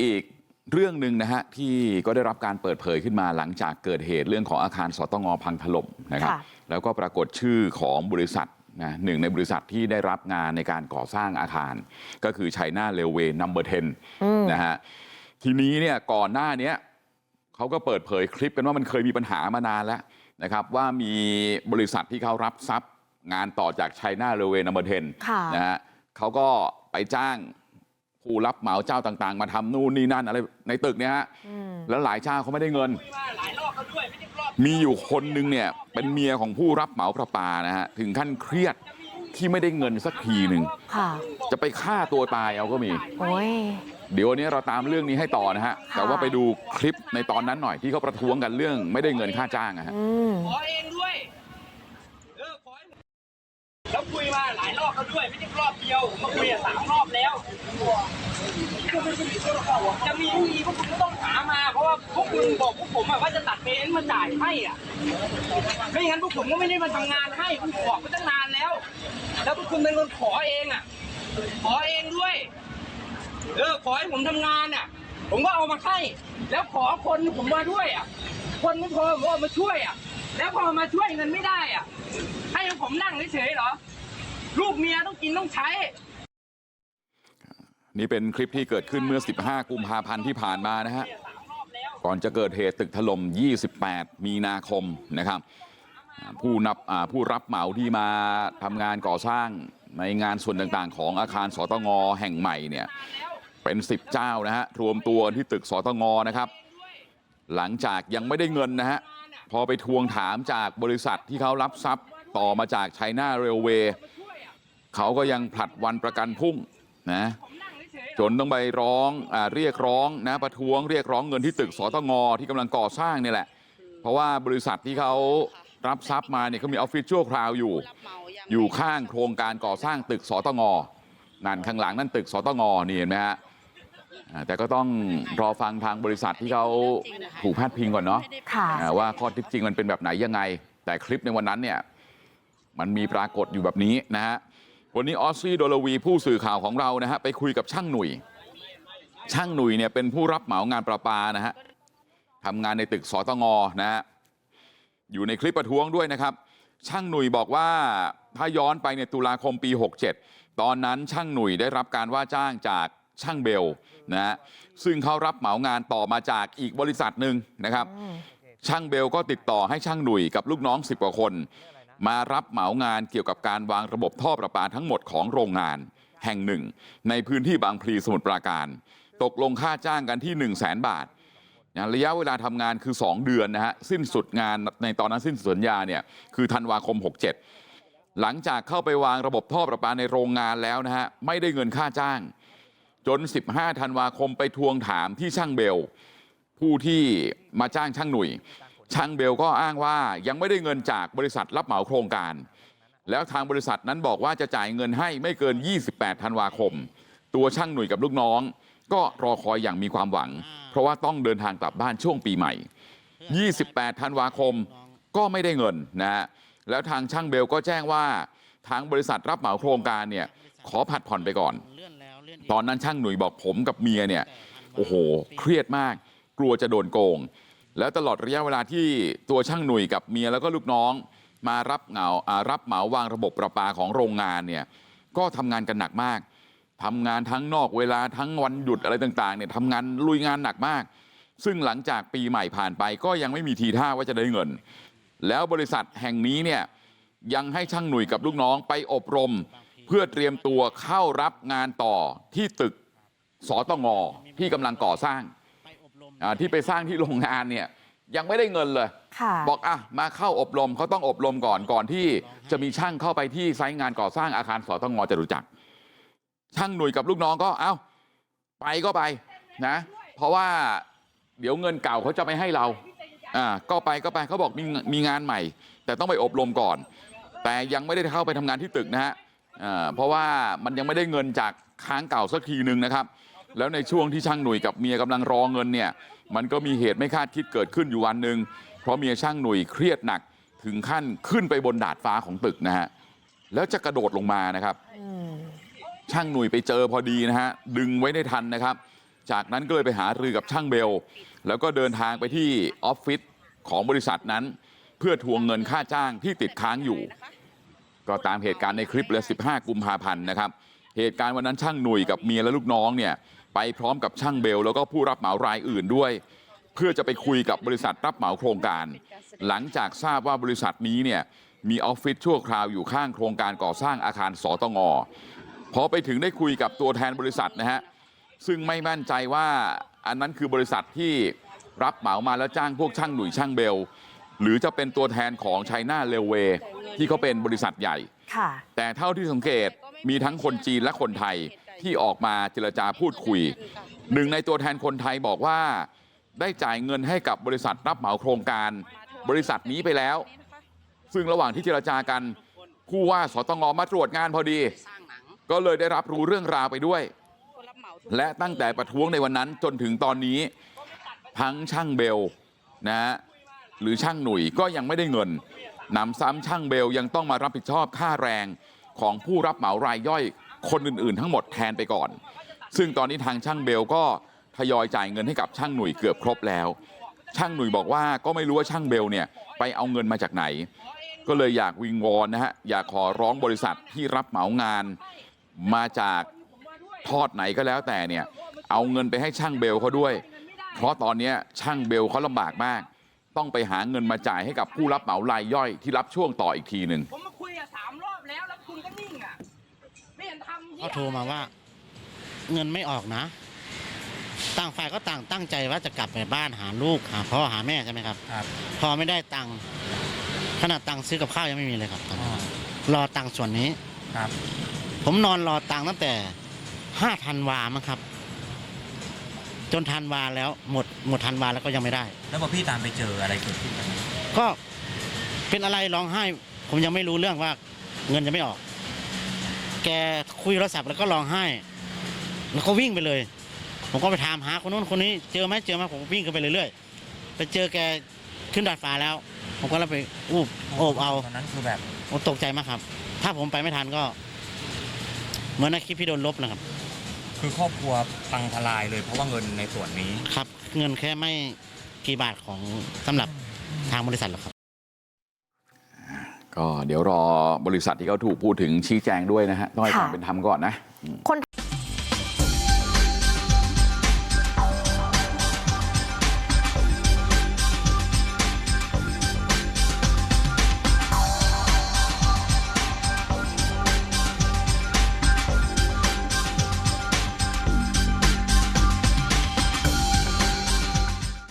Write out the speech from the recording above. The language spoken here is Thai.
อีกเรื่องหนึ่งนะฮะที่ก็ได้รับการเปิดเผยขึ้นมาหลังจากเกิดเหตุเรื่องของอาคารสตงพังถล่มนะครับค่ะแล้วก็ปรากฏชื่อของบริษัทนะหนึ่งในบริษัทที่ได้รับงานในการก่อสร้างอาคาร ก็คือไชน่าเรลเวย์นัมเบอร์เทนนะฮะทีนี้เนี่ยก่อนหน้าเนี้ยเขาก็เปิดเผยคลิปกันว่ามันเคยมีปัญหามานานแล้วนะครับว่ามีบริษัทที่เขารับทรัพย์งานต่อจากไชน่าเรลเวย์นัมเบอร์เทนค่ะนะฮะเขาก็ไปจ้าง ผู้รับเหมาเจ้าต่างๆมาทำนู่นนี่นั่นอะไรในตึกเนี่ยฮะแล้วหลายเจ้าเขาไม่ได้เงินมีอยู่คนนึงเนี่ยเป็นเมียของผู้รับเหมาประปานะฮะถึงขั้นเครียดที่ไม่ได้เงินสักทีหนึ่งค่ะจะไปฆ่าตัวตายเอาก็มีโอ้ยเดี๋ยววันนี้เราตามเรื่องนี้ให้ต่อนะฮะค่ะแต่ว่าไปดูคลิปในตอนนั้นหน่อยที่เขาประท้วงกันเรื่องไม่ได้เงินค่าจ้างอะฮะอืมขอเองด้วยเออขอให้แล้วคุยมาหลายรอบแล้วด้วยไม่ใช่รอบเดียวผมมาคุยอะสามรอบแล้ว จะมีไม่มีพวกคุณก็ต้องหามาเพราะว่าพวกคุณบอกพวกผมว่าจะตัดเปนมาจ่ายให้อะไม่งั้นพวกผมก็ไม่ได้มาทำงานให้ผมบอกมาตั้งนานแล้ว แล้วพวกคุณเป็นคนขอเองอะ ขอเองด้วยเออขอให้ผมทำงานอะ ผมก็เอามาให้แล้วขอคนผมมาด้วยอะ คนไม่พอผมเอามาช่วยอะ แล้วพอมาช่วยเงินไม่ได้อะ ให้ผมนั่งเฉยๆเหรอลูกเมียต้องกินต้องใช้ นี่เป็นคลิปที่เกิดขึ้นเมื่อ15กุมภาพันธ์ที่ผ่านมานะฮะก่อนจะเกิดเหตุตึกถล่ม28มีนาคมนะครับผู้นับผู้รับเหมาที่มาทำงานก่อสร้างในงานส่วนต่างๆของอาคารสตงแห่งใหม่เนี่ยเป็น10เจ้านะฮะรวมตัวที่ตึกสตงนะครับหลังจากยังไม่ได้เงินนะฮะพอไปทวงถามจากบริษัทที่เขารับทรัพย์ต่อมาจากไชน่าเรลเวย์เขาก็ยังผลัดวันประกันพุ่งนะ จนต้องไปร้องอาเรียกร้องนะประท้วงเรียกร้องเงินที่ตึกสตงที่กำลังก่อสร้างนี่แหละเพราะว่าบริษัทที่เขารับทรัพย์มาเนี่ยเขามีออฟฟิศชั่วคราวอยู่อยู่ข้างโครงการก่อสร้างตึกสตงนั่นข้างหลังนั่นตึกสตงนี่เห็นไหมฮะอ่าแต่ก็ต้องรอฟังทางบริษัทที่เขาถูกพาดพิงก่อนเนาะค่ะอ่าว่าข้อเท็จจริงมันเป็นแบบไหนยังไง แต่คลิปในวันนั้นเนี่ยมันมีปรากฏอยู่แบบนี้นะฮะ วันนี้ออสซี่โดลวีผู้สื่อข่าวของเรานะฮะไปคุยกับช่างหนุ่ยช่างหนุ่ยเนี่ยเป็นผู้รับเหมางานประปานะฮะทำงานในตึกสตงนะฮะอยู่ในคลิปประท้วงด้วยนะครับ ช่างหนุ่ยบอกว่าถ้าย้อนไปในตุลาคมปี 67 ตอนนั้นช่างหนุ่ยได้รับการว่าจ้างจากช่างเบลนะฮะซึ่งเขารับเหมางานต่อมาจากอีกบริษัทหนึ่งนะครับ ช่างเบลก็ติดต่อให้ช่างหนุ่ยกับลูกน้อง10กว่าคน มารับเหมางานเกี่ยวกับการวางระบบท่อประปาทั้งหมดของโรงงานแห่งหนึ่งในพื้นที่บางพลีสมุทรปราการตกลงค่าจ้างกันที่1 0 0 0 0แบาทระยะเวลาทำงานคือ2เดือนนะฮะสิ้นสุดงานในตอนนั้นสิ้นสุดสัญญาเนี่ยคือธันวาคม67หลังจากเข้าไปวางระบบท่อประปาในโรงงานแล้วนะฮะไม่ได้เงินค่าจ้าง จน 15ธันวาคมไปทวงถามที่ช่างเบลผู้ที่มาจ้างช่างหนุ่ย ช่างเบลก็อ้างว่ายังไม่ได้เงินจากบริษัทรับเหมาโครงการแล้วทางบริษัทนั้นบอกว่าจะจ่ายเงินให้ไม่เกิน28ธันวาคม ตัวช่างหนุ่ยกับลูกน้องก็รอคอยอย่างมีความหวัง เพราะว่าต้องเดินทางกลับบ้านช่วงปีใหม่ 28ธันวาคมก็ไม่ได้เงินนะฮะแล้วทางช่างเบลก็แจ้งว่าทางบริษัทรับเหมาโครงการเนี่ยขอผัดผ่อนไปก่อน ตอนนั้นช่างหนุ่ยบอกผมกับเมียเนี่ยโอ้โห เครียดมาก กลัวจะโดนโกง แล้วตลอดระยะเวลาที่ตัวช่างหนุ่ยกับเมียแล้วก็ลูกน้องมารับเหมารับเหมาวางระบบประปาของโรงงานเนี่ยก็ทำงานกันหนักมากทำงานทั้งนอกเวลาทั้งวันหยุดอะไรต่างๆเนี่ยทำงานลุยงานหนักมากซึ่งหลังจากปีใหม่ผ่านไปก็ยังไม่มีทีท่าว่าจะได้เงินแล้วบริษัทแห่งนี้เนี่ยยังให้ช่างหนุ่ยกับลูกน้องไปอบรมเพื่อเตรียมตัวเข้ารับงานต่อที่ตึกสตงที่กำลังก่อสร้าง ที่ไปสร้างที่โรงงานเนี่ยยังไม่ได้เงินเลยค่ะบอกอะมาเข้าอบรมเขาต้องอบรมก่อนก่อนที่จะมีช่างเข้าไปที่ไซต์งานก่อสร้างอาคารสตงจตุจักรช่างหนุ่ยกับลูกน้องก็เอ้าไปก็ไปนะเพราะว่าเดี๋ยวเงินเก่าเขาจะไม่ให้เราอ่าก็ไปก็ไปเขาบอกมีมีงานใหม่ แต่ต้องไปอบรมก่อนแต่ยังไม่ได้เข้าไปทำงานที่ตึกนะฮะอ่าเพราะว่ามันยังไม่ได้เงินจากค้างเก่าสักทีหนึ่งนะครับ แล้วในช่วงที่ช่างหนุ่ยกับเมียกำลังรอเงินเนี่ยมันก็มีเหตุไม่คาดคิดเกิดขึ้นอยู่วันหนึ่งเพราะเมียช่างหนุ่ยเครียดหนักถึงขั้นขึ้นไปบนดาดฟ้าของตึกนะฮะแล้วจะกระโดดลงมานะครับช่างหนุ่ยไปเจอพอดีนะฮะดึงไว้ได้ทันนะครับจากนั้นก็เลยไปหารือกับช่างเบลแล้วก็เดินทางไปที่ออฟฟิศของบริษัทนั้น เพื่อทวงเงินค่าจ้างที่ติดค้างอยู่ ก็ตามเหตุการณ์ในคลิปเลย15 กุมภาพันธ์นะครับ เหตุการณ์วันนั้นช่างหนุ่ยกับเมียและลูกน้องเนี่ย ไปพร้อมกับช่างเบลแล้วก็ผู้รับเหมารายอื่นด้วยเพื่อจะไปคุยกับบริษัทรับเหมาโครงการหลังจากทราบว่าบริษัทนี้เนี่ยมีออฟฟิศชั่วคราวอยู่ข้างโครงการก่อสร้างอาคารสตงพอไปถึงได้คุยกับตัวแทนบริษัทนะฮะซึ่งไม่มั่นใจว่าอันนั้นคือบริษัทที่รับเหมามาแล้วจ้างพวกช่างหนุ่ยช่างเบลหรือจะเป็นตัวแทนของไชน่าเรลเวย์ที่เขาเป็นบริษัทใหญ่ค่ะแต่เท่าที่สังเกตมีทั้งคนจีนและคนไทย ที่ออกมาเจรจาพูดคุยหนึ่งในตัวแทนคนไทยบอกว่าได้จ่ายเงินให้กับบริษัทรับเหมาโครงการบริษัทนี้ไปแล้วซึ่งระหว่างที่เจรจากันผู้ว่าสตงมาตรวจงานพอดีก็เลยได้รับรู้เรื่องราวไปด้วย และตั้งแต่ประท้วงในวันนั้นจนถึงตอนนี้ทั้งช่างเบลนะฮะหรือช่างหนุ่ยก็ยังไม่ได้เงินนำซ้ำช่างเบลยังต้องมารับผิดชอบค่าแรงของผู้รับเหมารายย่อย คนอื่นๆทั้งหมดแทนไปก่อนซึ่งตอนนี้ทางช่างเบลก็ทยอยจ่ายเงินให้กับช่างหนุ่ยเกือบครบแล้วช่างหนุ่ยบอกว่าก็ไม่รู้ว่าช่างเบลเนี่ยไปเอาเงินมาจากไหนก็เลยอยากวิงวอนนะฮะอยากขอร้องบริษัทที่รับเหมางานมาจากทอดไหนก็แล้วแต่เนี่ยเอาเงินไปให้ช่างเบลเขาด้วยเพราะตอนนี้ช่างเบลเขาลำบากมากต้องไปหาเงินมาจ่ายให้กับผู้รับเหมารายย่อยที่รับช่วงต่ออีกทีหนึ่ง เห็นทำหี้เขายโทรมาว่าเงินไม่ออกนะต่างฝ่ายก็ต่างตั้งใจว่าจะกลับไปบ้านหาลูกหาพ่อหาแม่ใช่ไหมครับครับพอไม่ได้ตังค์ขนาดตังค์ซื้อกับข้าวยังไม่มีเลยครับตอนนี้รอตังค์ส่วนนี้ครับ ผมนอนรอตังค์ตั้งแต่ห้าธันวามั้งครับ จนธันวาแล้วหมดหมดธันวาแล้วก็ยังไม่ได้ แล้วพอพี่ตามไปเจออะไรเกิดขึ้นกันก็เป็นอะไรร้องไห้ ผมยังไม่รู้เรื่องว่าเงินจะไม่ออก แกคุยโทรศัพท์แล้วก็ร้องไห้ แล้วก็วิ่งไปเลย ผมก็ไปถามหาคนนู้นคนนี้เจอไหมเจอไหมผมก็วิ่งกันไปเรื่อยๆไปเจอแกขึ้นดาดฟ้าแล้ว ผมก็เลยไปอูบโอบเอาตอนนั้นคือแบบผมตกใจมากครับ ถ้าผมไปไม่ทันก็ เหมือนในคลิปที่โดนลบนะครับ คือครอบครัวพังทลายเลยเพราะว่าเงินในส่วนนี้ ครับ เงินแค่ไม่กี่บาทของสำหรับทางบริษัทหรอกครับ ก็เดี๋ยวรอบริษัทที่เขาถูกพูดถึงชี้แจงด้วยนะฮะต้องให้ความค่ะเป็นธรรมก่อนนะคน